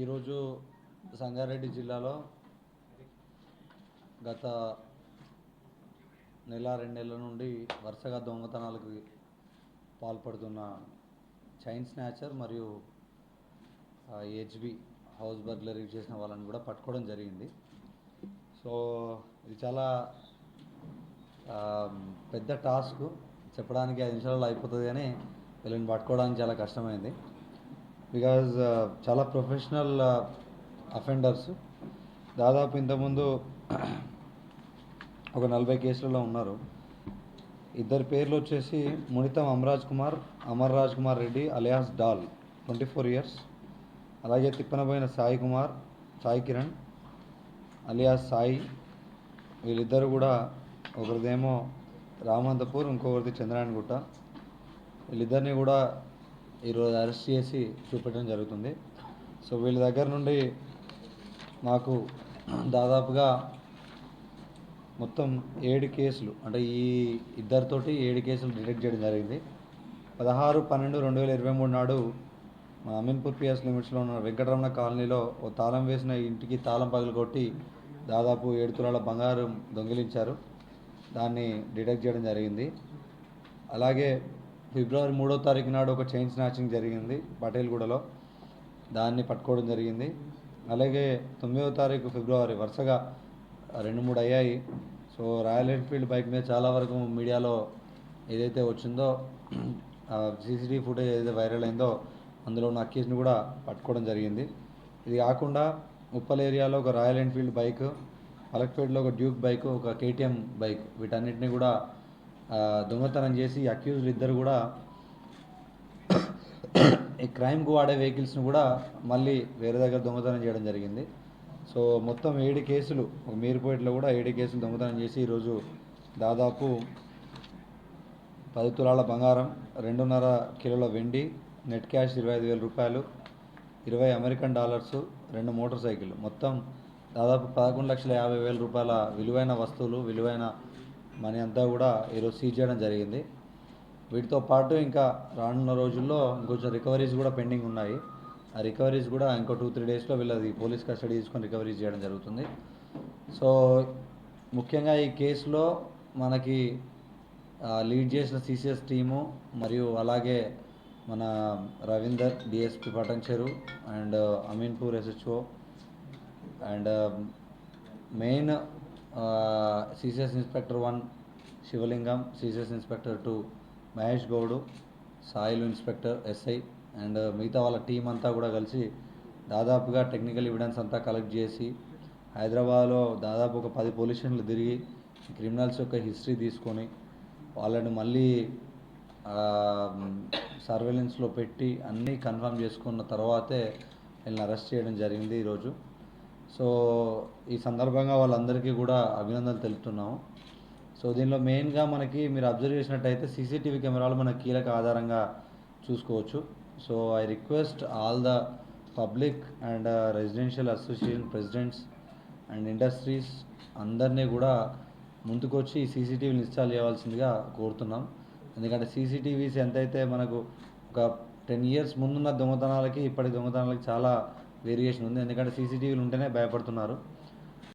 ఈరోజు సంగారెడ్డి జిల్లాలో గత నెల రెండు నెలల నుండి వరుసగా దొంగతనాలకు పాల్పడుతున్న చైన్ స్నాచర్ మరియు హెచ్బి హౌస్ బర్గ్లరీ చేసిన వాళ్ళని కూడా పట్టుకోవడం జరిగింది. సో ఇది చాలా పెద్ద టాస్క్. చెప్పడానికి ఐదు నిమిషాలలో అయిపోతుంది కానీ వీళ్ళని పట్టుకోవడానికి చాలా కష్టమైంది. బికాజ్ uh, చాలా ప్రొఫెషనల్ అఫెండర్స్ uh, దాదాపు ఇంతకుముందు ఒక నలభై కేసులలో ఉన్నారు. ఇద్దరి పేర్లు వచ్చేసి మునితం అమరాజ్ కుమార్ అమర్ రాజ్ కుమార్ రెడ్డి అలియాస్ డాల్ ట్వంటీ ఫోర్ ఇయర్స్. అలాగే తిప్పనబోయిన సాయి కుమార్ సాయి కిరణ్ అలియాస్ సాయి. వీళ్ళిద్దరు కూడా ఒకరిదేమో రామంతపూర్ ఇంకొకరిది చంద్రాయణగుట్ట. వీళ్ళిద్దరిని కూడా ఈరోజు అరెస్ట్ చేసి చూపెట్టడం జరుగుతుంది. సో వీళ్ళ దగ్గర నుండి నాకు దాదాపుగా మొత్తం ఏడు కేసులు అంటే ఈ ఇద్దరితోటి ఏడు కేసులు డిటెక్ట్ చేయడం జరిగింది. పదహారు పన్నెండు రెండు వేల ఇరవై మూడు నాడు మా అమీన్పూర్ పిఎస్ లిమిట్స్లో ఉన్న వెంకటరమణ కాలనీలో ఓ తాళం వేసిన ఇంటికి తాళం పగలు కొట్టి దాదాపు ఏడు తులాల బంగారం దొంగిలించారు. దాన్ని డిటెక్ట్ చేయడం జరిగింది. అలాగే ఫిబ్రవరి మూడో తారీఖు నాడు ఒక చైన్ స్నాచింగ్ జరిగింది పటేల్గూడలో. దాన్ని పట్టుకోవడం జరిగింది. అలాగే తొమ్మిదవ తారీఖు ఫిబ్రవరి వరుసగా రెండు మూడు అయ్యాయి. సో రాయల్ ఎన్ఫీల్డ్ బైక్ మీద చాలా వరకు మీడియాలో ఏదైతే వచ్చిందో సీసీటీవీ ఫుటేజ్ ఏదైతే వైరల్ అయిందో అందులో ఉన్న అక్కీస్ని కూడా పట్టుకోవడం జరిగింది. ఇది కాకుండా ఉప్పల్ ఏరియాలో ఒక రాయల్ ఎన్ఫీల్డ్ బైక్ పలక్పేటలో ఒక డ్యూక్ బైక్ ఒక కేటీఎం బైక్ వీటన్నిటిని కూడా దొంగతనం చేసి అక్యూజ్డ్ ఇద్దరు కూడా ఈ క్రైమ్కు వాడే వెహికల్స్ను కూడా మళ్ళీ వేరే దగ్గర దొంగతనం చేయడం జరిగింది. సో మొత్తం ఏడు కేసులు ఒక మీరుపేటలో కూడా ఏడు కేసులు దొంగతనం చేసి ఈరోజు దాదాపు పది తులాల బంగారం రెండున్నర కిలోల వెండి నెట్ క్యాష్ ఇరవై ఐదు వేల రూపాయలు ఇరవై అమెరికన్ డాలర్స్ రెండు మోటార్ సైకిల్ మొత్తం దాదాపు పదకొండు లక్షల యాభై వేల రూపాయల విలువైన వస్తువులు విలువైన మనీ అంతా కూడా ఈరోజు సీజ్ చేయడం జరిగింది. వీటితో పాటు ఇంకా రానున్న రోజుల్లో ఇంకొంచెం రికవరీస్ కూడా పెండింగ్ ఉన్నాయి. ఆ రికవరీస్ కూడా ఇంకో టూ త్రీ డేస్లో వీళ్ళది పోలీస్ కస్టడీ తీసుకొని రికవరీస్ చేయడం జరుగుతుంది. సో ముఖ్యంగా ఈ కేసులో మనకి లీడ్ చేసిన సిసిఎస్ టీము మరియు అలాగే మన Ravinder DSP Patancheru and Ameenpur SHO and main CCS inspector one Sivalingam CCS inspector two Mahesh Goud soil inspector SI and మిగతా వాళ్ళ టీం అంతా కూడా కలిసి దాదాపుగా టెక్నికల్ ఎవిడెన్స్ అంతా కలెక్ట్ చేసి హైదరాబాద్లో దాదాపు ఒక పది పోలీస్ స్టేషన్లు తిరిగి క్రిమినల్స్ యొక్క హిస్టరీ తీసుకొని వాళ్ళని మళ్ళీ సర్వేలెన్స్లో పెట్టి అన్నీ కన్ఫర్మ్ చేసుకున్న తర్వాతే వీళ్ళని అరెస్ట్ చేయడం జరిగింది ఈరోజు. సో ఈ సందర్భంగా వాళ్ళందరికీ కూడా అభినందనలు తెలుపుతున్నాము. సో దీనిలో మెయిన్గా మనకి మీరు అబ్జర్వ్ చేసినట్టయితే సీసీటీవీ కెమెరాలు మన కీలక ఆధారంగా చూసుకోవచ్చు. So I request all the public and residential association presidents and industries అందరినీ కూడా ముందుకొచ్చి ఈ సీసీటీవీలు ఇన్స్టాల్ చేయవలసిందిగా కోరుతున్నాం. ఎందుకంటే సీసీటీవీస్ ఎంతైతే మనకు ఒక టెన్ ఇయర్స్ ముందున్న దొంగతనాలకి ఇప్పటి దొంగతనాలకి చాలా వేరియేషన్ ఉంది. ఎందుకంటే సీసీటీవీలు ఉంటేనే భయపడుతున్నారు.